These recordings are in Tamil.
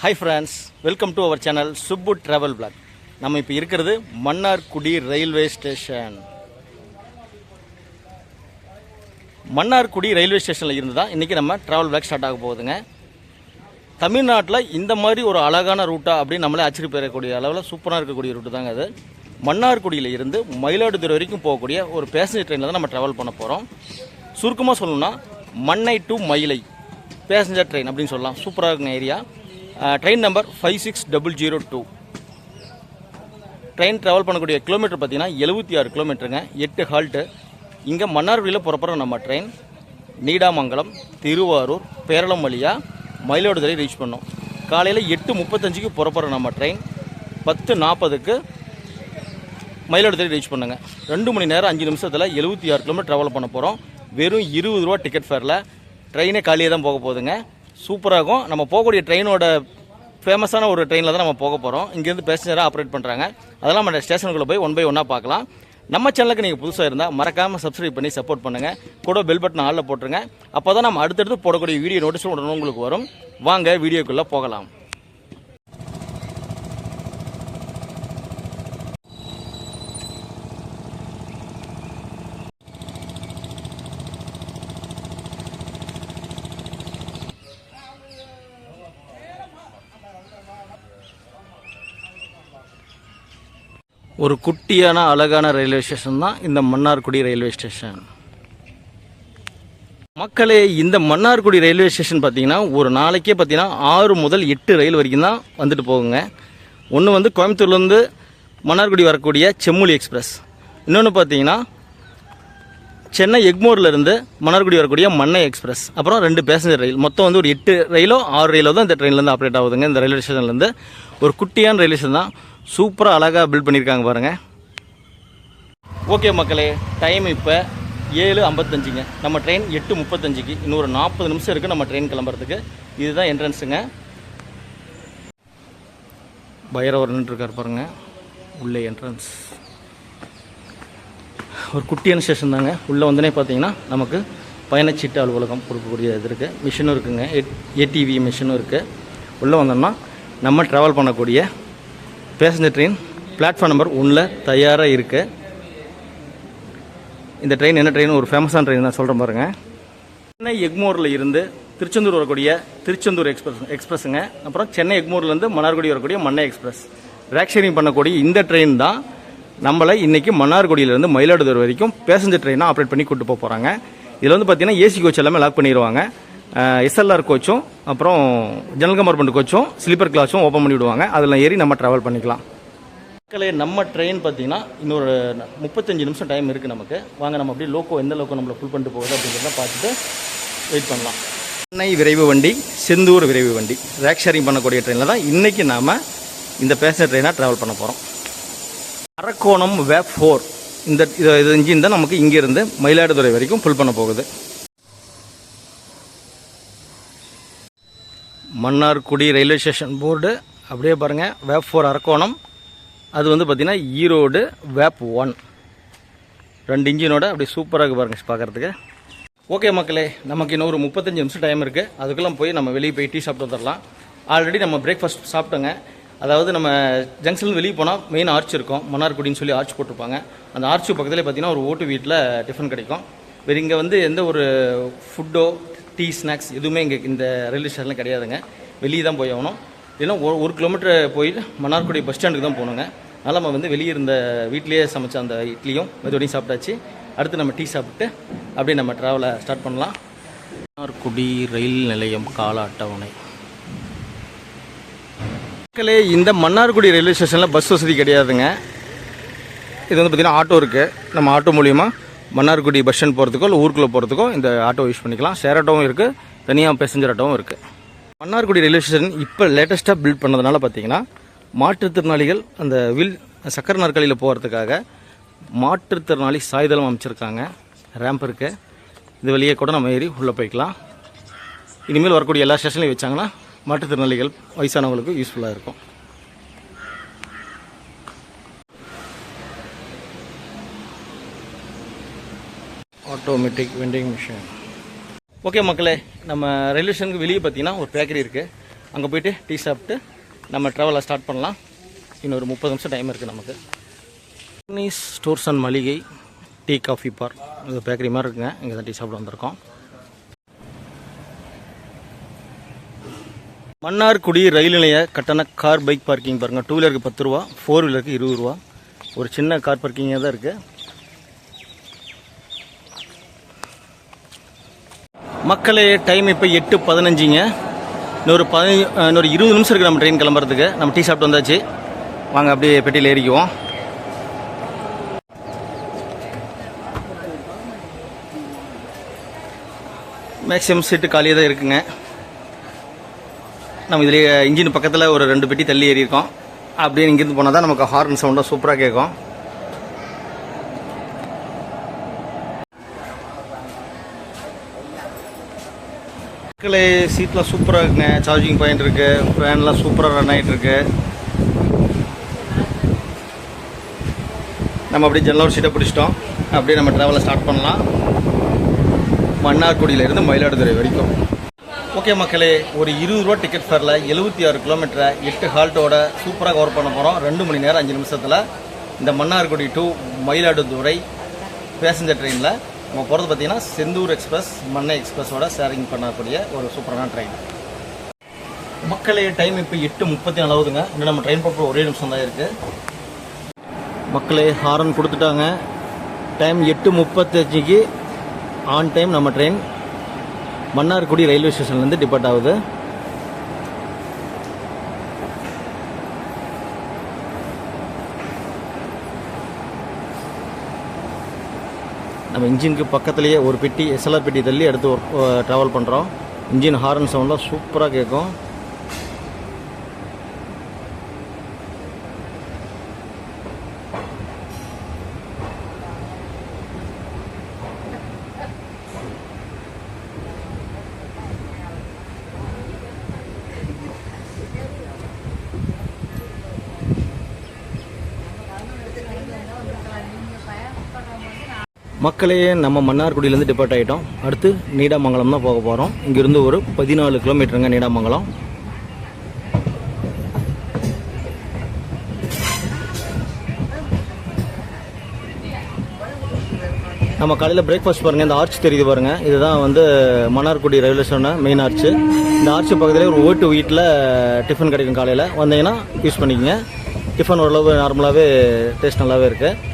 Hi friends welcome to our channel Subbu travel blog நம்ம இப்போ இருக்கிறது Mannargudi railway station Mannargudi railway ஸ்டேஷனில் இருந்து தான் இன்றைக்கி நம்ம ட்ராவல் பிளாக் ஸ்டார்ட் ஆக போகுதுங்க. தமிழ்நாட்டில் இந்த மாதிரி ஒரு அழகான ரூட்டா அப்படின்னு நம்மளே ஆச்சரியப்பெறக்கூடிய அளவில் சூப்பராக இருக்கக்கூடிய ரூட்டு தாங்க அது. மன்னார்குடியில் இருந்து மயிலாடுதுறை வரைக்கும் போகக்கூடிய ஒரு பேசஞ்சர் ட்ரெயினில் தான் நம்ம ட்ராவல் பண்ண போகிறோம் சுருக்கமாக சொல்லணும்னா மண்ணை டு மயிலை பேசஞ்சர் ட்ரெயின் அப்படின்னு சொல்லலாம். சூப்பராக இருக்குங்க area train number five six double zero two train travel பண்ணக்கூடிய கிலோமீட்டர் பார்த்தீங்கன்னா எழுபத்தி ஆறு கிலோமீட்டருங்க எட்டு ஹால்ட்டு இங்கே மன்னார்குடியில் புறப்படுற நம்ம ட்ரெயின் நீடாமங்கலம் திருவாரூர் பேரளம் வழியாக மயிலாடுதுறை ரீச் பண்ணோம். காலையில் எட்டு முப்பத்தஞ்சுக்கு புறப்படுற நம்ம ட்ரெயின் பத்து நாற்பதுக்கு மயிலாடுதுறை ரீச் பண்ணுங்க. ரெண்டு மணி நேரம் அஞ்சு நிமிஷத்தில் எழுபத்தி ஆறு கிலோமீட்டர் ட்ராவல் பண்ண போகிறோம் வெறும் இருபது ரூபா டிக்கெட் ஃபேரில் ட்ரெயினே காலியாக தான் போக போகுதுங்க. சூப்பராகும். நம்ம போகக்கூடிய ட்ரெயினோட ஃபேமஸான ஒரு ட்ரெயினில் தான் நம்ம போக போகிறோம் இங்கேருந்து பேசஞ்சராக ஆப்ரேட் பண்ணுறாங்க அதெல்லாம் நம்ம ஸ்டேஷனுக்குள்ளே போய் ஒன் பை ஒன்னாக பார்க்கலாம். நம்ம சேனலுக்கு நீங்கள் புதுசாக இருந்தால் மறக்காமல் சப்ஸ்கிரைப் பண்ணி சப்போர்ட் பண்ணுங்கள் கூட பெல் பட்டன் ஆளில் போட்டுருங்க. அப்போ தான் நம்ம அடுத்தடுத்து போடக்கூடிய வீடியோ நோட்டீஸ் உடனே உங்களுக்கு வரும். வாங்க வீடியோக்குள்ளே போகலாம். ஒரு குட்டியான அழகான ரயில்வே ஸ்டேஷன் தான் இந்த மன்னார்குடி ரயில்வே ஸ்டேஷன். மக்களே இந்த மன்னார்குடி ரயில்வே ஸ்டேஷன் பார்த்தீங்கன்னா ஒரு நாளைக்கே பார்த்தீங்கன்னா ஆறு முதல் எட்டு ரயில் வரைக்கும் தான் வந்துட்டு போகுங்க. ஒன்று வந்து கோயம்புத்தூர்லேருந்து மன்னார்குடி வரக்கூடிய செம்மொழி எக்ஸ்பிரஸ். இன்னொன்று பார்த்தீங்கன்னா சென்னை எக்மோர்லேருந்து மன்னார்குடி வரக்கூடிய மன்னை எக்ஸ்பிரஸ். அப்புறம் ரெண்டு பேசஞ்சர் ரயில். மொத்தம் வந்து ஒரு எட்டு ரயிலோ ஆறு ரயிலோ தான் இந்த ட்ரெயின்லேருந்து ஆப்ரேட் ஆகுதுங்க. இந்த ரயில்வே ஸ்டேஷன்லேருந்து ஒரு குட்டியான ரயில்வே ஸ்டேஷன் தான். சூப்பராக அழகாக பில்ட் பண்ணியிருக்காங்க பாருங்கள் ஓகே மக்களே டைம் இப்போ ஏழு ஐம்பத்தஞ்சுங்க. நம்ம ட்ரெயின் எட்டு முப்பத்தஞ்சுக்கு. இன்னொரு நாற்பது நிமிஷம் இருக்குது நம்ம ட்ரெயின் கிளம்புறதுக்கு. இதுதான் என்ட்ரன்ஸுங்க பைரவர் நின்றுருக்கார் பாருங்க. உள்ளே என்ட்ரன்ஸ் ஒரு குட்டியான ஸ்டேஷன் தாங்க. உள்ளே வந்தோடனே பார்த்தீங்கன்னா நமக்கு பயணச்சீட்டு அலுவலகம் கொடுக்கக்கூடிய இது இருக்குது மிஷினும் இருக்குங்க. ஏடிவி மிஷினும் இருக்குது உள்ளே வந்தோம்னா நம்ம ட்ராவல் பண்ணக்கூடிய பேசஞ்சர் ட்ரெயின் பிளாட்ஃபார்ம் நம்பர் ஒன்றில் தயாராக இருக்குது இந்த ட்ரெயின் என்ன ட்ரெயின்? ஒரு ஃபேமஸான ட்ரெயின் தான் சொல்கிறேன் பாருங்கள் சென்னை எக்மோரில் இருந்து திருச்செந்தூர் வரக்கூடிய திருச்செந்தூர் எக்ஸ்பிரஸ் எக்ஸ்பிரஸுங்க. அப்புறம் சென்னை எக்மோர்லேருந்து மன்னார்குடி வரக்கூடிய மன்னை எக்ஸ்பிரஸ். ரேக் ஷேரிங் பண்ணக்கூடிய இந்த ட்ரெயின் தான் நம்மளை இன்றைக்கி மன்னார்குடியிலேருந்து மயிலாடுதுறை வரைக்கும் பேசஞ்சர் ட்ரெயினாக ஆப்ரேட் பண்ணி கூட்டு போக போகிறாங்க இதில் வந்து பார்த்தீங்கன்னா ஏசி கோச் எல்லாமே லாக் பண்ணிடுவாங்க எஸ்எல்ஆர் கோச்சும் அப்புறம் ஜெனரல் கம்பார்ட்மெண்ட் கோச்சும் ஸ்லீப்பர் கிளாஸும் ஓப்பன் பண்ணி விடுவாங்க. அதில் ஏறி நம்ம ட்ராவல் பண்ணிக்கலாம். மக்களே நம்ம ட்ரெயின் பார்த்தீங்கன்னா இன்னொரு முப்பத்தஞ்சு நிமிஷம் டைம் இருக்குது நமக்கு. வாங்க நம்ம அப்படியே லோக்கோ எந்த லோக்கோ நம்மளை ஃபுல் பண்ணிட்டு போகுது அப்படிங்கிறத பார்த்துட்டு வெயிட் பண்ணலாம். சென்னை விரைவு வண்டி செந்தூர் விரைவு வண்டி. ரேக் ஷேரிங் பண்ணக்கூடிய ட்ரெயினில் தான் இன்றைக்கி நாம் இந்த பேசஞ்சர் ட்ரெயினாக ட்ராவல் பண்ண போகிறோம் அரக்கோணம் வேப் ஃபோர் இந்த இது இது இன்ஜின் தான் நமக்கு இங்கேருந்து மயிலாடுதுறை வரைக்கும் ஃபுல் பண்ண போகுது. மன்னார்குடி ரயில்வே ஸ்டேஷன் போர்டு அப்படியே பாருங்கள் வேப் ஃபோர் அரக்கோணம். அது வந்து பார்த்திங்கன்னா ஈரோடு வேப் ஒன். ரெண்டு இன்ஜினோட அப்படியே சூப்பராக இருக்கு பாருங்க பார்க்குறதுக்கு. ஓகே மக்களே நமக்கு இன்னும் ஒரு முப்பத்தஞ்சு நிமிஷம் டைம் இருக்குது அதுக்கெல்லாம் போய் நம்ம வெளியே போய் டீ சாப்பிட்டு வந்துடலாம் ஆல்ரெடி நம்ம பிரேக்ஃபாஸ்ட் சாப்பிட்டோங்க. அதாவது நம்ம ஜங்ஷன் வெளியே போனால் மெயின் ஆர்ச் இருக்கும். மன்னார்குடின்னு சொல்லி ஆர்ச் போட்டிருப்பாங்க. அந்த ஆர்ச் பக்கத்துலேயே பார்த்தீங்கன்னா ஒரு ஓட்டு வீட்டில் டிஃபன் கிடைக்கும். வேறு இங்கே வந்து எந்த ஒரு ஃபுட்டோ டீ ஸ்நாக்ஸ் எதுவுமே இங்கே இந்த ரயில்வே ஸ்டேஷனில் கிடையாதுங்க. வெளியே தான் போய் ஆகணும். இல்லைன்னா ஒரு ஒரு கிலோமீட்டர் போயிட்டு மன்னார்குடி பஸ் ஸ்டாண்டுக்கு தான் போகணுங்க. அதனால் நம்ம வந்து வெளியே இருந்த வீட்லேயே சமைச்ச அந்த இட்லியும் மெதுவடையும் சாப்பிட்டாச்சு. அடுத்து நம்ம டீ சாப்பிட்டு அப்படியே நம்ம ட்ராவலை ஸ்டார்ட் பண்ணலாம். மன்னார்குடி ரயில் நிலையம் கால அட்டவணை. மக்களே இந்த மன்னார்குடி ரயில்வே ஸ்டேஷனில் பஸ் வசதி கிடையாதுங்க. இது வந்து பார்த்திங்கன்னா ஆட்டோ இருக்குது நம்ம ஆட்டோ மூலிமா மன்னார்குடி பஸ் ஸ்டாண்ட் போகிறதுக்கோ இல்லை ஊருக்குள்ளே போகிறதுக்கோ இந்த ஆட்டோ யூஸ் பண்ணிக்கலாம். ஷேர் ஆட்டோவும் இருக்குது தனியாக பேசஞ்சர் ஆட்டோவும் இருக்குது மன்னார்குடி ரயில்வே ஸ்டேஷன் இப்போ லேட்டஸ்ட்டாக பில்ட் பண்ணதுனால பார்த்தீங்கன்னா மாற்றுத்திறனாளிகள் அந்த வில் சக்கர நாற்காலியில் போகிறதுக்காக மாற்றுத்திறனாளி சாய்தளம் அமைச்சிருக்காங்க. ரேம்ப் இருக்குது இது வெளியே கூட நம்ம ஏறி உள்ளே போய்க்கலாம். இனிமேல் வரக்கூடிய எல்லா ஸ்டேஷன்லையும் வச்சாங்கன்னா மாற்றுத்திறனாளிகள் வயசானவங்களுக்கு யூஸ்ஃபுல்லாக இருக்கும். ஆட்டோமேட்டிக் வெண்டிங் மிஷின் ஓகே மக்களே நம்ம ரயில்வே ஸ்டேஷனுக்கு வெளியே பார்த்தீங்கன்னா ஒரு பேக்கரி இருக்குது அங்கே போயிட்டு டீ சாப்பிட்டு நம்ம ட்ராவலை ஸ்டார்ட் பண்ணலாம். இன்னொரு முப்பது நிமிஷம் டைம் இருக்குது நமக்கு. நீஸ் ஸ்டோர்ஸ் அண்ட் மளிகை டீ காஃபி பார் இது பேக்கரி மாதிரி இருக்குங்க. இங்கே தான் டீ சாப்பிட வந்திருக்கோம். மன்னார்குடி ரயில் நிலைய கட்டண கார் பைக் பார்க்கிங் பாருங்கள் டூ வீலருக்கு பத்து ரூபா ஃபோர் வீலருக்கு இருபது ரூபா. ஒரு சின்ன கார் பார்க்கிங்காக தான் இருக்குது மக்களே டைம் இப்போ எட்டு பதினஞ்சுங்க. இன்னொரு பதினஞ்சு இன்னொரு இருபது நிமிஷம் இருக்குது நம்ம ட்ரெயின் கிளம்புறதுக்கு. நம்ம டீ சாப்பிட்டு வந்தாச்சு. வாங்க அப்படியே பெட்டியில் ஏறிக்குவோம். மேக்ஸிமம் சீட்டு காலியாக தான் இருக்குங்க. நம்ம இதில் இன்ஜின் பக்கத்தில் ஒரு ரெண்டு பெட்டி தள்ளி ஏறியிருக்கோம். அப்படியே இங்கேருந்து போனால் தான் நமக்கு ஹார்ன் சவுண்டாக சூப்பராக கேட்கும். மக்களே சீட்லாம் சூப்பராக இருக்குங்க. சார்ஜிங் பாயிண்ட் இருக்குது ஃபேன்லாம் சூப்பராக ரன் ஆகிட்டு இருக்கு. நம்ம அப்படியே ஜன்னல் சீட்டை பிடிச்சிட்டோம். அப்படியே நம்ம ட்ராவலை ஸ்டார்ட் பண்ணலாம். மன்னார்குடியிலேருந்து மயிலாடுதுறை வரைக்கும். ஓகே மக்களே ஒரு இருபது ரூபா டிக்கெட் ஃபேரில் எழுபத்தி ஆறு கிலோமீட்டரை எட்டு ஹால்ட்டோட சூப்பராக கவர் பண்ண போகிறோம் ரெண்டு மணி நேரம் அஞ்சு நிமிஷத்தில். இந்த மன்னார்குடி டு மயிலாடுதுறை பேசஞ்சர் ட்ரெயினில் நம்ம போகிறது பார்த்தீங்கன்னா செந்தூர் எக்ஸ்பிரஸ் மன்னை எக்ஸ்பிரஸோட ஷேரிங் பண்ணக்கூடிய ஒரு சூப்பரான ட்ரெயின் மக்களே டைம் இப்போ எட்டு முப்பத்தி நாலாவதுங்க இன்னும் நம்ம ட்ரெயின் போகிற ஒரே நிமிஷம் தான் இருக்குது மக்களே ஹாரன் கொடுத்துட்டாங்க. டைம் எட்டு முப்பத்தஞ்சுக்கு ஆன் டைம் நம்ம ட்ரெயின் மன்னார்குடி ரயில்வே ஸ்டேஷன்லேருந்து டிபார்ட் ஆகுது. நம்ம இன்ஜினுக்கு பக்கத்துலேயே ஒரு பெட்டி எஸ்எல்ஆர் பெட்டி தள்ளி எடுத்து ஒர்க் ட்ராவல் பண்ணுறோம் இன்ஜின் ஹாரன் சவுண்ட்லாம் சூப்பராக கேட்கும். மக்களே நம்ம மன்னார்குடியிலேருந்து டிபார்ட் ஆகிட்டோம் அடுத்து நீடாமங்கலம் தான் போக போகிறோம் இங்கேருந்து ஒரு பதினாலு கிலோமீட்டருங்க நீடாமங்கலம். நம்ம காலையில் பிரேக்ஃபாஸ்ட் பாருங்கள் இந்த ஆர்ச் தெரியுது பாருங்கள் இதுதான் வந்து Mannargudi railway station main arch இந்த ஆர்ச்சு பக்கத்துலேயே ஒரு ஓட்டு வீட்டில் டிஃபன் கிடைக்கும் காலையில். வந்தீங்கன்னா யூஸ் பண்ணிக்கோங்க. டிஃபன் ஓரளவு நார்மலாகவே டேஸ்ட் நல்லாவே இருக்குது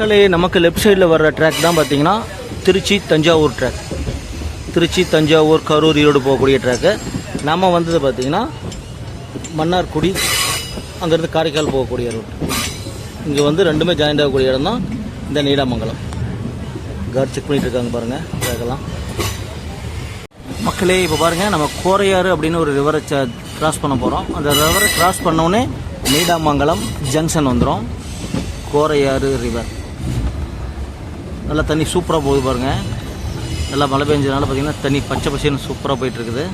மக்களே நமக்கு லெஃப்ட் சைடில் வர்ற ட்ராக் தான் பார்த்தீங்கன்னா திருச்சி தஞ்சாவூர் ட்ராக் திருச்சி தஞ்சாவூர் கரூர் ஈரோடு போகக்கூடிய ட்ராக்கு நம்ம வந்தது பார்த்தீங்கன்னா மன்னார்குடி அங்கேருந்து காரைக்கால் போகக்கூடிய ரூட் இங்கே வந்து ரெண்டுமே ஜாயிண்ட் ஆகக்கூடிய இடம் தான் இந்த நீடாமங்கலம். கார்டு செக் பண்ணிகிட்டு இருக்காங்க பாருங்கள் ட்ராக்கெல்லாம் மக்களே இப்போ பாருங்கள் நம்ம கோரையாறு அப்படின்னு ஒரு ரிவரை கிராஸ் பண்ண போகிறோம் அந்த ரிவரை கிராஸ் பண்ணோடனே நீடாமங்கலம் ஜங்ஷன் வந்துடும் கோரையாறு ரிவர் நல்லா தண்ணி சூப்பராக போகுது பாருங்கள் நல்லா மழை பெஞ்சதுனால பார்த்தீங்கன்னா தண்ணி பச்சை பச்சைன்னு சூப்பராக போயிட்டுருக்குது.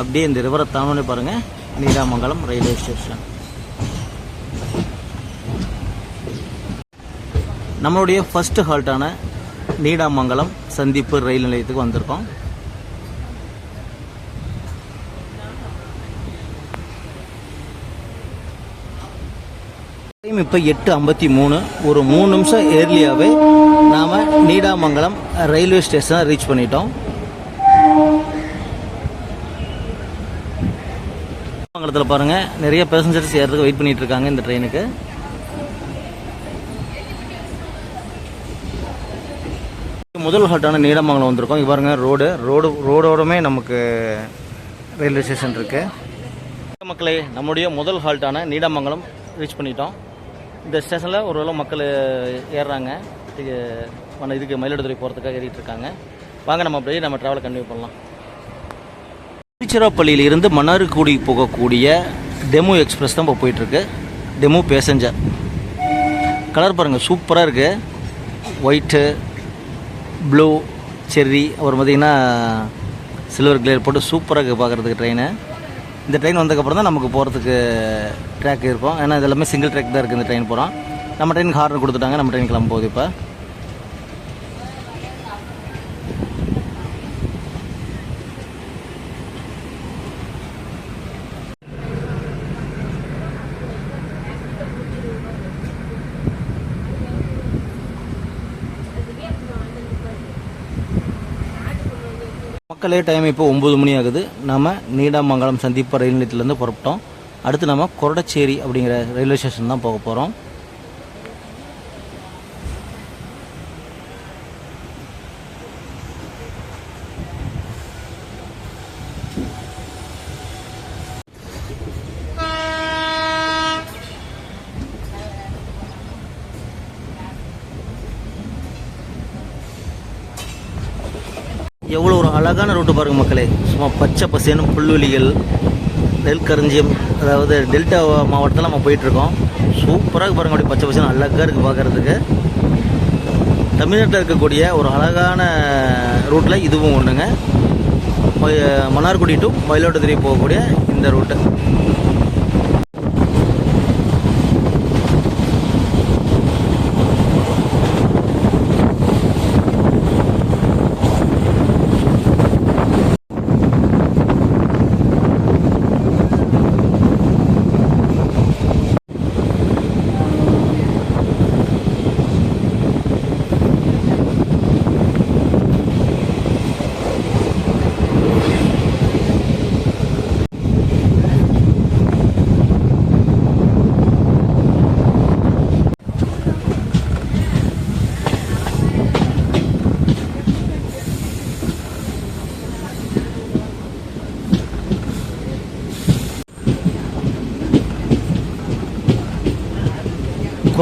அப்படியே இந்த ரிவரை தானோடனே பாருங்கள் நீடாமங்கலம் ரயில்வே ஸ்டேஷன் நம்மளுடைய ஃபஸ்ட்டு ஹால்ட்டான நீடாமங்கலம் சந்திப்பு ரயில் நிலையத்துக்கு வந்திருக்கோம். டைம் இப்போ எட்டு ஐம்பத்தி மூணு. ஒரு மூணு நிமிஷம் ஏர்லியாகவே நாம் நீடாமங்கலம் ரயில்வே ஸ்டேஷனை ரீச் பண்ணிட்டோம். நீடாமங்கலத்தில் பாருங்கள் நிறைய பேசஞ்சர்ஸ் ஏறதுக்கு வெயிட் பண்ணிட்டு இருக்காங்க இந்த ட்ரெயினுக்கு முதல் ஹாட்டான நீடாமங்கலம் வந்திருக்கோம். இங்க ரோடு ரோடு ரோடோடமே நமக்கு ரயில்வே ஸ்டேஷன் இருக்குது மக்களே நம்முடைய முதல் ஹால்ட்டான நீடாமங்கலம் ரீச் பண்ணிட்டோம். இந்த ஸ்டேஷனில் ஓரளவு மக்கள் ஏறுறாங்க. இது மன இதுக்கு மயிலாடுதுறை போகிறதுக்காக ஏறிட்டு இருக்காங்க வாங்க நம்ம அப்படியே நம்ம ட்ராவலை கண்டினியூ பண்ணலாம். திருச்சிராப்பள்ளியில் இருந்து மன்னார்குடி போகக்கூடிய டெமோ எக்ஸ்பிரஸ் தான் இப்போ போயிட்டுருக்கு. டெமோ பேசஞ்சர் கலர் பாருங்கள் சூப்பராக இருக்குது ஒயிட்டு ப்ளூ செர்ரி அப்புறம் பார்த்திங்கன்னா சில்வர் கிளியர் போட்டு சூப்பராக இருக்குது பார்க்குறதுக்கு ட்ரெயினை இந்த ட்ரெயின் வந்ததுக்கப்புறம் தான் நமக்கு போகிறதுக்கு ட்ராக் இருக்கும். ஏன்னா இது எல்லாமே சிங்கிள் ட்ராக் தான் இருக்குது இந்த ட்ரெயின் போகிறோம் நம்ம ட்ரெயினுக்கு ஹார்ன் கொடுத்துட்டாங்க. நம்ம ட்ரெயின் கிளம்ப போகுது இப்போ. மக்களே டைம் இப்போ ஒம்பது மணி ஆகுது. நம்ம நீடாமங்கலம் சந்திப்பு ரயில் நிலையத்திலேருந்து புறப்பட்டோம். அடுத்து நம்ம கொரடச்சேரி அப்படிங்கிற ரயில்வே ஸ்டேஷன் தான் போக போகிறோம் எவ்வளோ ஒரு அழகான பாருங்க மக்களே. சும்மா பச்சை பசேனும் புல்வெளிகள் நெல் கரஞ்சியம் அதாவது டெல்டா மாவட்டத்தில் நம்ம போயிட்டுருக்கோம். சூப்பராக பாருங்க அப்படி பச்சை பசேனும் அழகாக இருக்குது பார்க்குறதுக்கு தமிழ்நாட்டில் இருக்கக்கூடிய ஒரு அழகான ரூட்டில் இதுவும் ஒன்றுங்க மன்னார்குடி டு மயிலாடுதுறை போகக்கூடிய இந்த ரூட்டு.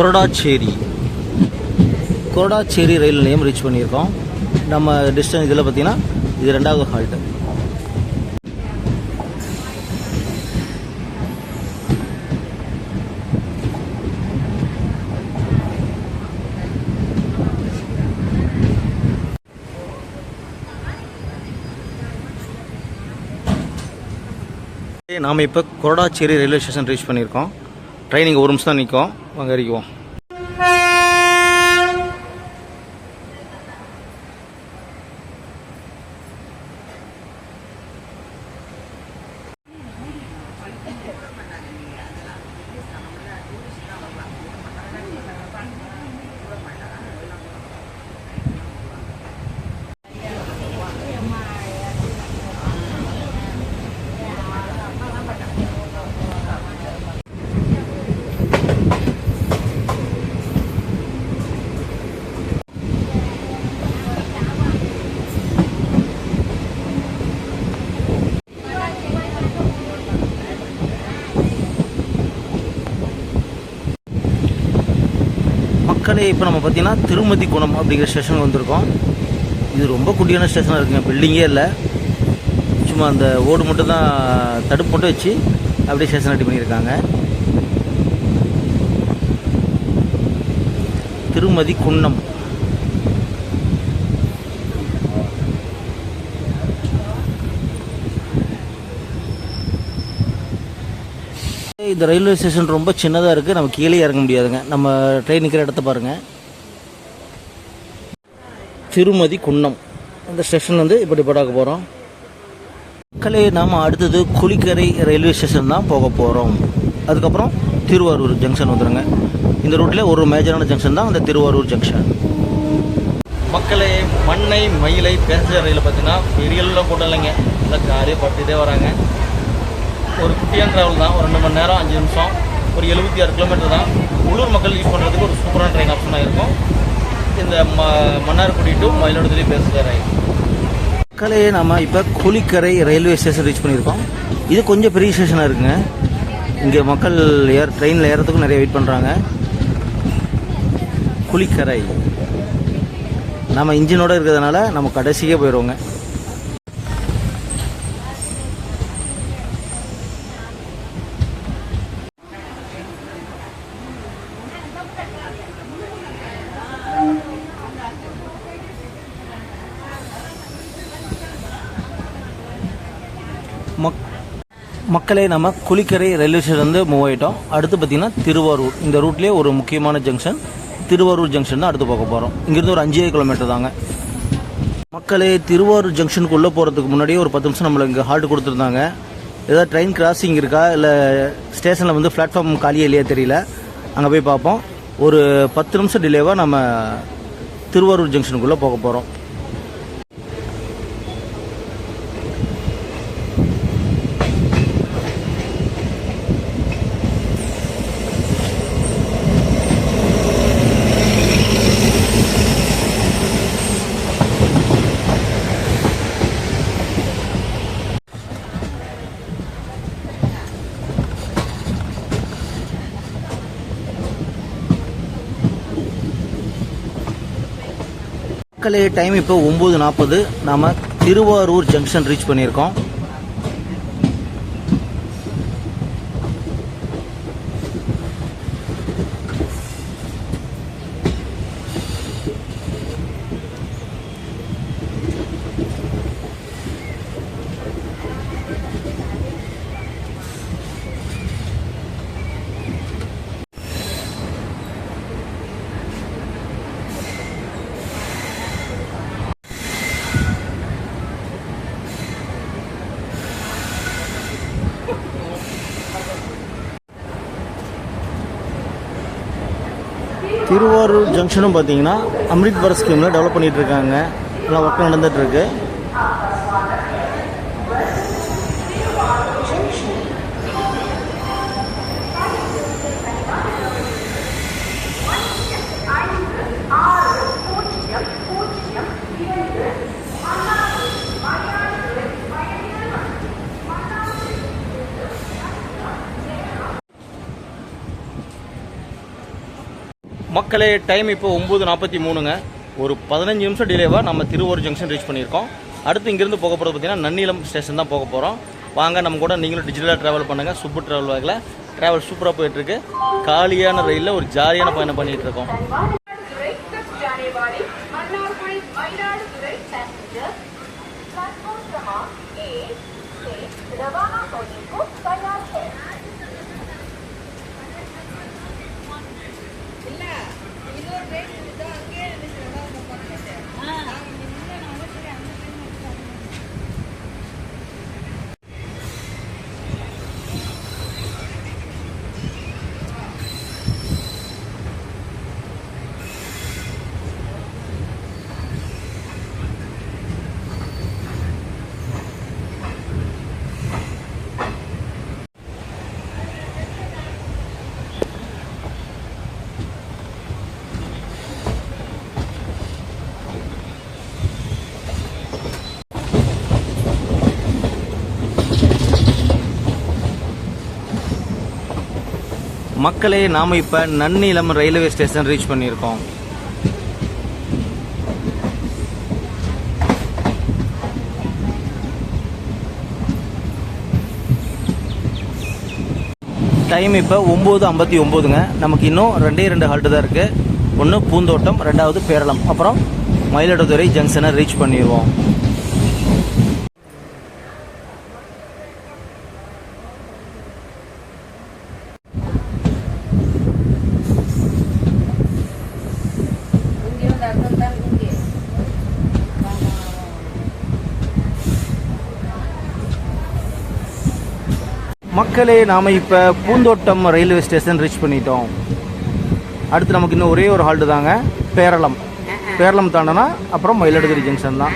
கொரடாச்சேரி. கொரடாச்சேரி ரயில் நிலையம் ரீச் பண்ணியிருக்கோம். நம்ம டிஸ்டன்ஸ் இதில் பார்த்தீங்கன்னா இது ரெண்டாவது ஹால்ட்டு நாம் இப்போ கொரடாச்சேரி ரயில்வே ஸ்டேஷன் ரீச் பண்ணியிருக்கோம். ட்ரெயின் இங்கே ஒரு நிமிஷம் தான் நிற்கும். வாங்க மக்களே இப்போ நம்ம பார்த்தீங்கன்னா திருமதி குணம் அப்படிங்கிற ஸ்டேஷனுக்கு வந்திருக்கோம். இது ரொம்ப குட்டியான ஸ்டேஷனாக இருக்குங்க. பில்டிங்கே இல்லை. சும்மா அந்த ஓடு மட்டும் தான் தடுப்பு மட்டும் வச்சு அப்படியே ஸ்டேஷன் ரெடி பண்ணியிருக்காங்க. திருமதி குன்னம். இந்த ரயில்வே ஸ்டேஷன் ரொம்ப சின்னதாக இருக்குது நம்ம கீழே இறங்க முடியாதுங்க. நம்ம ட்ரெயின் நிற்கிற இடத்த பாருங்கள் திருமதி குன்னம். இந்த ஸ்டேஷன் வந்து இப்படி படாக்க போகிறோம் மக்களே நாம் அடுத்தது குளிக்கரை ரயில்வே ஸ்டேஷன் தான் போக போகிறோம் அதுக்கப்புறம் திருவாரூர் ஜங்ஷன் வந்துடுங்க இந்த ரூட்டில் ஒரு மேஜரான ஜங்ஷன் தான் அந்த திருவாரூர் ஜங்ஷன் மக்களே மண்ணை மயிலை பேசஞ்சர் ரயிலில் பார்த்தீங்கன்னா பெரிய கூட இல்லைங்க. இல்லை காலியாக பட்டுகிட்டே வராங்க. ஒரு குட்டியான ட்ராவல் தான். ஒரு ரெண்டு மணி நேரம் அஞ்சு நிமிஷம். ஒரு எழுபத்தி ஆறு கிலோமீட்டர் தான். உள்ளூர் மக்கள் யூஸ் பண்ணுறதுக்கு ஒரு சூப்பரான ட்ரெயின் ஆப்ஷனாக இருக்கும். இந்த ம மன்னார்குடி டு மயிலாடுதுறை பேசுகிற ரயில் மக்களே நம்ம இப்போ குளிக்கரை ரயில்வே ஸ்டேஷன் ரீச் பண்ணியிருக்கோம். இது கொஞ்சம் பெரிய ஸ்டேஷனாக இருக்குங்க. இங்கே மக்கள் ஏர் ட்ரெயினில் ஏறத்துக்கும் நிறைய வெயிட் பண்ணுறாங்க குளிக்கரை. நம்ம இன்ஜினோடு இருக்கிறதுனால நம்ம கடைசியே போயிடுவோங்க மக்களே நம்ம குளிக்கரை ரயில்வே ஸ்டேஷன் மூவ் ஆகிட்டோம் அடுத்து பார்த்திங்கன்னா திருவாரூர். இந்த ரூட்லேயே ஒரு முக்கியமான ஜங்ஷன் திருவாரூர் ஜங்ஷன் தான் அடுத்து பார்க்க போகிறோம் இங்கேருந்து ஒரு அஞ்சே கிலோமீட்டர் தாங்க. மக்களே திருவாரூர் ஜங்ஷனுக்குள்ளே போகிறதுக்கு முன்னாடியே ஒரு பத்து நிமிஷம் நம்மளுக்கு இங்கே ஹால்ட் கொடுத்துருந்தாங்க. ஏதாவது ட்ரெயின் கிராசிங் இருக்கா? இல்லை ஸ்டேஷனில் வந்து பிளாட்ஃபார்ம் காலியே இல்லையா தெரியல. அங்கே போய் பார்ப்போம். ஒரு பத்து நிமிஷம் டிலேவாக நம்ம திருவாரூர் ஜங்ஷனுக்குள்ளே போக போகிறோம் மக்களே டைம் இப்போ ஒம்பது நாற்பது நாம் திருவாரூர் ஜங்ஷன் ரீச் பண்ணியிருக்கோம். திருவாரூர் ஜங்ஷனும் பார்த்தீங்கன்னா அம்ரித் பாரத் ஸ்கீமில் டெவலப் பண்ணிட்டு இருக்காங்க. எல்லாம் ஒர்க் நடந்துகிட்ருக்கு மக்களே டைம் இப்போ ஒம்பது நாற்பத்தி மூணுங்க. ஒரு பதினஞ்சு நிமிஷம் டிலேவாக நம்ம திருவோர் ஜங்ஷன் ரீச் பண்ணியிருக்கோம். அடுத்து இங்கேருந்து போக போகிறது பார்த்தீங்கன்னா நன்னிலம் ஸ்டேஷன் தான் போக போகிறோம் வாங்க நம்ம கூட நீங்களும் டிஜிட்டலாக ட்ராவல் பண்ணுங்கள் சுப்பு ட்ராவல் வாக்கில் ட்ராவல் சூப்பராக போயிட்டுருக்கு காலியான ரயிலில் ஒரு ஜாலியான பயணம் பண்ணிகிட்டு மக்களே நாம் இப்போ நன்னிலம் ரயில்வே ஸ்டேஷன் ரீச் பண்ணியிருக்கோம். டைம் இப்போ ஒம்பது ஐம்பத்தி ஒம்போதுங்க. நமக்கு இன்னும் ரெண்டே ரெண்டு ஹால்ட்டு தான் இருக்குது ஒன்று பூந்தோட்டம் ரெண்டாவது பேரளம். அப்புறம் மயிலாடுதுறை ஜங்ஷனை ரீச் பண்ணிடுவோம் மக்களே நாம் இப்போ பூந்தோட்டம் ரயில்வே ஸ்டேஷன் ரீச் பண்ணிட்டோம். அடுத்து நமக்கு இன்னும் ஒரே ஒரு ஹால்டு தாங்க பேரளம். பேரளம் தாண்டனா அப்புறம் மயிலாடுதுறை ஜங்ஷன் தான்.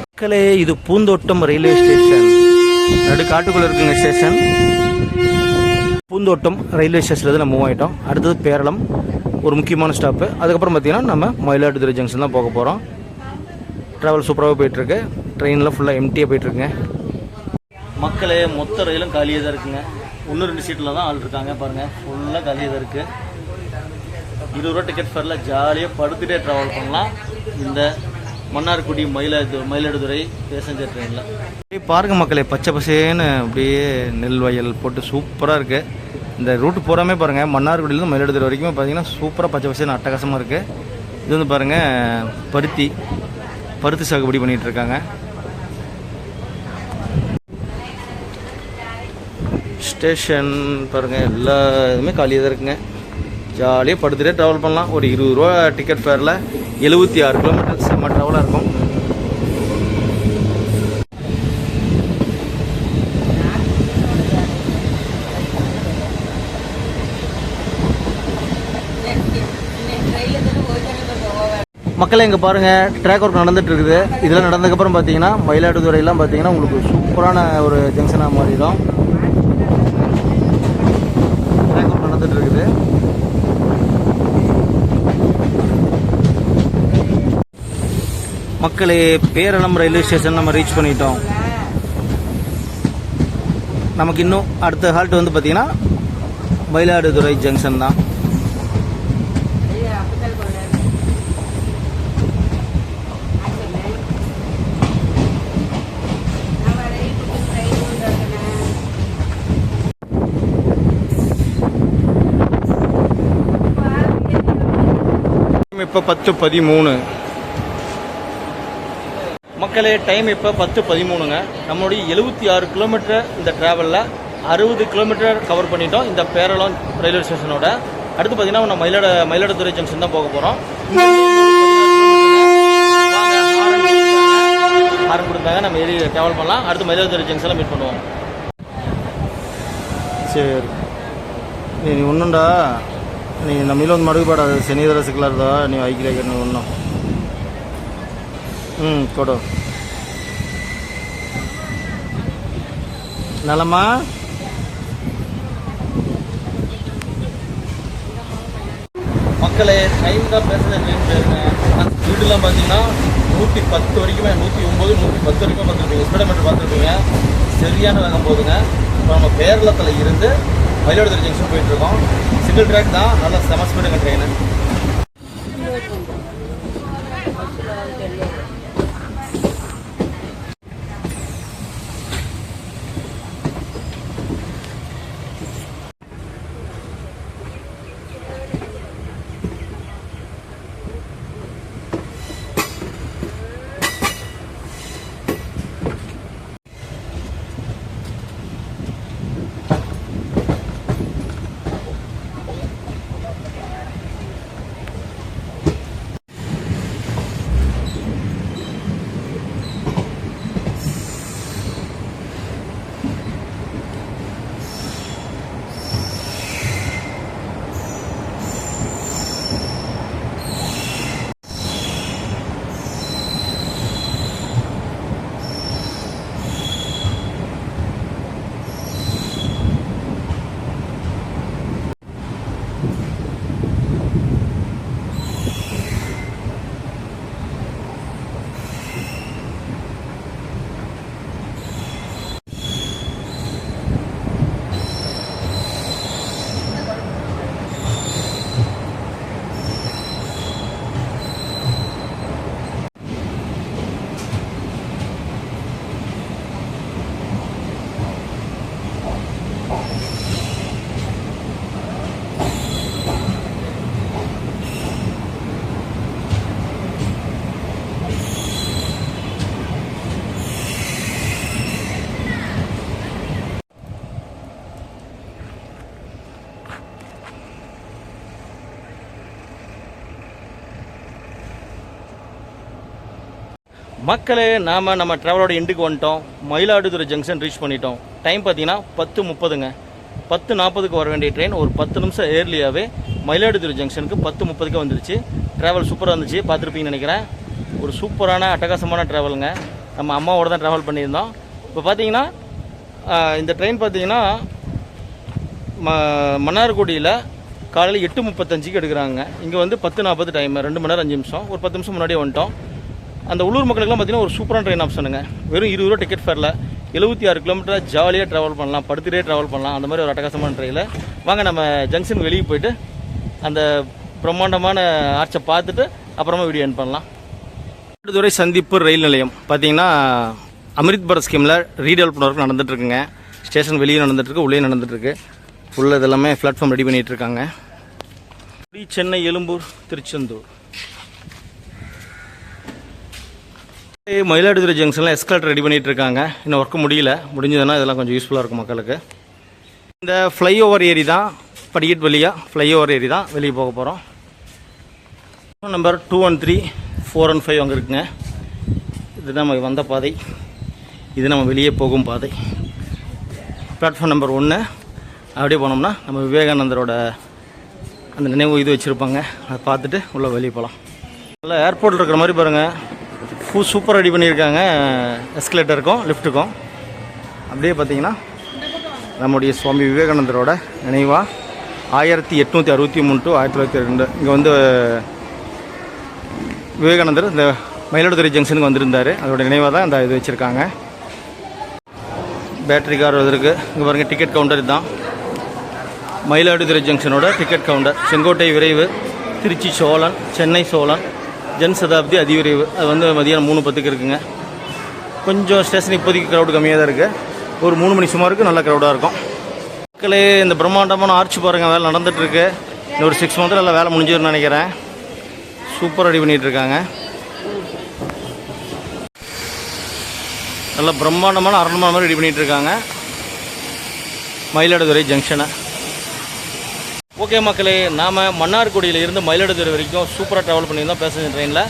மக்களே இது பூந்தோட்டம் ரயில்வே ஸ்டேஷன். நடு காட்டுக்குள்ளே இருக்குங்க ஸ்டேஷன். பூந்தோட்டம் ரயில்வே ஸ்டேஷன்லேருந்து தான் மூவ் ஆகிட்டோம் அடுத்தது பேரளம். ஒரு முக்கியமான ஸ்டாப்பு அதுக்கப்புறம் பார்த்தீங்கன்னா நம்ம மயிலாடுதுறை ஜங்ஷன் தான் போக போகிறோம் ட்ராவல் சூப்பராகவே போயிட்டுருக்கு ட்ரெயினில் ஃபுல்லாக எம்டியாக போயிட்டுருக்குங்க மக்களே மொத்த ரயிலும் காலியாக தான் இருக்குங்க. ஒன்று ரெண்டு சீட்டில் தான் ஆள் இருக்காங்க பாருங்கள் ஃபுல்லாக காலியாக தான் இருக்குது இருபது ரூபா டிக்கெட் ஃபேரில் ஜாலியாக படுத்துகிட்டே ட்ராவல் பண்ணலாம். இந்த மன்னார்குடி மயிலாடுதுறை மயிலாடுதுறை பேசஞ்சர் ட்ரெயினில் அப்படியே மக்களே பச்சை பசேன்னு அப்படியே நெல் வயல் போட்டு சூப்பராக இருக்குது இந்த ரூட்டு போகிறாமே பாருங்கள் மன்னார்குடியிலேருந்து மயிலாடுதுறை வரைக்கும் பார்த்தீங்கன்னா சூப்பராக பச்சை பச்சை அட்டகாசமாக இருக்குது இது வந்து பாருங்கள் பருத்தி பருத்தி சாகுபடி பண்ணிகிட்டு இருக்காங்க. ஸ்டேஷன் பாருங்கள் எல்லா இதுவுமே காலியாக தான் இருக்குங்க. ஜாலியாக படுத்துகிட்டே ட்ராவல் பண்ணலாம். ஒரு இருபது ரூபா டிக்கெட் ஃபேரில் எழுபத்தி ஆறு கிலோமீட்டர் செம்ம ட்ராவலாக இருக்கும். மக்களை இங்கே பாருங்கள் ட்ராக் ஒர்க் நடந்துட்டு இருக்குது இதெல்லாம் நடந்ததுக்கப்புறம் பார்த்தீங்கன்னா மயிலாடுதுறையெல்லாம் பார்த்தீங்கன்னா உங்களுக்கு சூப்பரான ஒரு ஜங்ஷனாக மாறிடும். ட்ராக் ஒர்க் நடந்துட்டு இருக்குது மக்களே பேரளம் ரயில்வே ஸ்டேஷன் நம்ம ரீச் பண்ணிட்டோம். நமக்கு இன்னும் அடுத்த ஹால்ட் வந்து பார்த்தீங்கன்னா மயிலாடுதுறை ஜங்ஷன் தான். இப்போ பத்து பதிமூணு. மக்களே டைம் இப்போ பத்து பதிமூணுங்க. நம்மளுடைய எழுபத்தி ஆறு கிலோமீட்டர் இந்த ட்ராவலில் அறுபது கிலோமீட்டர் கவர் பண்ணிட்டோம். இந்த பேரளம் ரயில்வே ஸ்டேஷனோட அடுத்து பார்த்தீங்கன்னா நம்ம மயிலாட மயிலாடுதுறை ஜங்ஷன் தான் போக போகிறோம் ஹாரன் கொடுத்தாங்க நம்ம ஏறி ட்ராவல் பண்ணலாம். அடுத்து மயிலாடுதுறை ஜங்ஷனில் மீட் பண்ணுவோம். சரி. நீ ஒன்றுண்டா ನೀ ನಮ್ಮ ಇಲ್ಲೊಂದು ಮಡಗಬೇಡ ಅದು ಶನಿವಾರ ಸಿಗ್ಲಾರ್ದ ನೀವು ಐಕಿಲಾಗ ನೀವು ಒನ್ನು ಹ್ಞೂ ಕೊಡು நலமா மக்களே டைம் தான் பேசுகிற ட்ரெயின் பேருங்க ஆனால் ஸ்பீடுலாம் பார்த்தீங்கன்னா நூற்றி பத்து வரைக்குமே நூற்றி ஒம்பது நூற்றி பத்து வரைக்கும் பார்த்துருப்பீங்க ஸ்பீடோமீட்டர் பார்த்துருப்பீங்க சரியான வேகம் போகுதுங்க இப்போ நம்ம பேரளத்தில் இருந்து மயிலாடுதுறை ஜங்ஷன் போயிட்டுருக்கோம் சிங்கிள் ட்ராக் தான். நல்லா செம ஸ்பீடுங்க ட்ரெயின் மக்களே நாம் நம்ம ட்ராவலோட எண்டுக்கு வந்துட்டோம். மயிலாடுதுறை ஜங்ஷன் ரீச் பண்ணிட்டோம். டைம் பார்த்தீங்கன்னா பத்து முப்பதுங்க. பத்து நாற்பதுக்கு வர வேண்டிய ட்ரெயின் ஒரு பத்து நிமிஷம் ஏர்லியாகவே மயிலாடுதுறை ஜங்ஷனுக்கு பத்து முப்பதுக்கு வந்துருச்சு. ட்ராவல் சூப்பராக இருந்துச்சு பார்த்துருப்பீங்கன்னு நினைக்கிறேன். ஒரு சூப்பரான அட்டகாசமான ட்ராவலுங்க நம்ம அம்மாவோட தான் ட்ராவல் பண்ணியிருந்தோம். இப்போ பார்த்தீங்கன்னா இந்த ட்ரெயின் பார்த்தீங்கன்னா ம மன்னார்குடியில் காலையில் எட்டு முப்பத்தஞ்சுக்கு எடுக்கிறாங்க. இங்கே வந்து பத்து நாற்பது டைம் ரெண்டு மணி நேரம் அஞ்சு நிமிஷம். ஒரு பத்து நிமிஷம் முன்னாடியே வந்துட்டோம். அந்த உள்ளூர் மக்களுக்குலாம் பார்த்தீங்கன்னா ஒரு சூப்பரான ட்ரெயின் ஆப்ஷனுங்க வெறும் இருபது ரூபா டிக்கெட் ஃபேரில் எழுபத்தி ஆறு கிலோமீட்டர் ஜாலியாக ட்ராவல் பண்ணலாம் படுத்துகிட்டே ட்ராவல் பண்ணலாம். அந்த மாதிரி ஒரு அட்டகாசமான ட்ரெயினில் வாங்க நம்ம ஜங்ஷன் வெளியே போயிட்டு அந்த பிரம்மாண்டமான ஆர்ச்சை பார்த்துட்டு அப்புறமா வீடியோ என் பண்ணலாம். மயிலாடுதுறை சந்திப்பு ரயில் நிலையம். பார்த்தீங்கன்னா அமிர்த் பாரத் ஸ்கீமில் ரீடெவலப்மெண்ட் ஒர்க் நடந்துட்டுருக்குங்க. ஸ்டேஷன் வெளியே நடந்துட்டு இருக்கு உள்ளே நடந்துட்டுருக்கு. உள்ளே இதெல்லாமே பிளாட்ஃபார்ம் ரெடி பண்ணிகிட்ருக்காங்க இருக்காங்க சென்னை எழும்பூர் திருச்செந்தூர். மயிலாடுதுறை ஜங்ஷனில் எஸ்கலேட்டர் ரெடி பண்ணிட்டு இருக்காங்க இன்னும் ஒர்க்கு முடியல. முடிஞ்சதுன்னா இதெல்லாம் கொஞ்சம் யூஸ்ஃபுல்லாக இருக்கும் மக்களுக்கு. இந்த ஃப்ளைஓவர் ஏரி தான் படிக்கட் வழியாக ஃப்ளைஓவர் ஏரி தான் வெளியே போக போகிறோம் number two one three four one five அங்கே இருக்குங்க. இது நம்ம வந்த பாதை. இது நம்ம வெளியே போகும் பாதை. பிளாட்ஃபார்ம் நம்பர் ஒன்று அப்படியே போனோம்னா நம்ம விவேகானந்தரோட அந்த நினைவு இது வச்சுருப்பாங்க. அதை பார்த்துட்டு உள்ளே வெளியே போகலாம் நல்லா ஏர்போர்ட்டில் இருக்கிற மாதிரி பாருங்கள் ஃபூ சூப்பர் ரெடி பண்ணியிருக்காங்க. எஸ்கலேட்டருக்கும் லிஃப்ட்டுக்கும் அப்படியே பார்த்தீங்கன்னா நம்முடைய சுவாமி விவேகானந்தரோட நினைவாக ஆயிரத்தி எட்நூற்றி அறுபத்தி மூணு டு ஆயிரத்தி தொள்ளாயிரத்தி ரெண்டு. இங்கே வந்து விவேகானந்தர் இந்த மயிலாடுதுறை ஜங்ஷனுக்கு வந்திருந்தார். அதோட நினைவாக தான் இந்த இது வச்சுருக்காங்க. பேட்டரி கார் இருக்குது இங்கே பாருங்கள் டிக்கெட் கவுண்டர் இதுதான். மயிலாடுதுறை ஜங்ஷனோட டிக்கெட் கவுண்டர் செங்கோட்டை விரைவு திருச்சி சோழன் சென்னை சோழன் ஜன் சதாப்தி அதிவிரைவு அது வந்து மதியானம் மூணு பத்துக்கு இருக்குங்க. கொஞ்சம் ஸ்டேஷன் இப்போதைக்கு க்ரௌடு கம்மியாக தான் இருக்குது ஒரு மூணு மணி சுமாருக்கு நல்ல க்ரௌடாக இருக்கும். மக்களே இந்த பிரம்மாண்டமான ஆர்ச்சி பாருங்கள் வேலை நடந்துகிட்ருக்கு இன்னும் ஒரு சிக்ஸ் மந்த்தில் நல்லா வேலை முடிஞ்சிடும் நினைக்கிறேன். சூப்பர் ரெடி பண்ணிகிட்ருக்காங்க இருக்காங்க. பிரம்மாண்டமான அரண்மனை மாதிரி ரெடி பண்ணிகிட்ருக்காங்க இருக்காங்க. மயிலாடுதுறை ஜங்ஷனை ஓகே மக்களே நாம் மன்னார்குடியில் இருந்து மயிலாடுதுறை வரைக்கும் சூப்பராக ட்ராவல் பண்ணியிருந்தோம். பேசஞ்சர் ட்ரெயினில்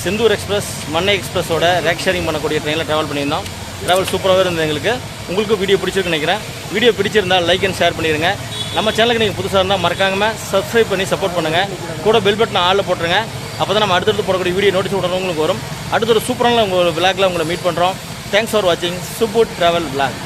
செந்தூர் எக்ஸ்பிரஸ் மண்ணை எக்ஸ்பிரஸோட ரேக் ஷேரிங் பண்ணக்கூடிய ட்ரெயினில் ட்ராவல் பண்ணியிருந்தோம். ட்ராவல் சூப்பராகவே இருந்தது எங்களுக்கு. உங்களுக்கும் வீடியோ பிடிச்சிருக்குன்னு நினைக்கிறேன். வீடியோ பிடிச்சிருந்தால் லைக் அண்ட் ஷேர் பண்ணிடுங்க நம்ம சேனலுக்கு நீங்கள் புதுசாக இருந்தால் மறக்காமல் சப்ஸ்கிரைப் பண்ணி சப்போர்ட் பண்ணுங்கள் கூட பெல் பட்டன் ஆளில் போட்டுருங்க. அப்போ தான் நம்ம அடுத்தடுத்து போடக்கூடிய வீடியோ நோட்டீஸ் உடனே உங்களுக்கு வரும். அடுத்த ஒரு சூப்பரான உங்கள் விளாக்ல உங்களை மீட் பண்ணுறோம் தேங்க்ஸ் ஃபார் வாட்சிங் சூப்பர் ட்ராவல் விளாக்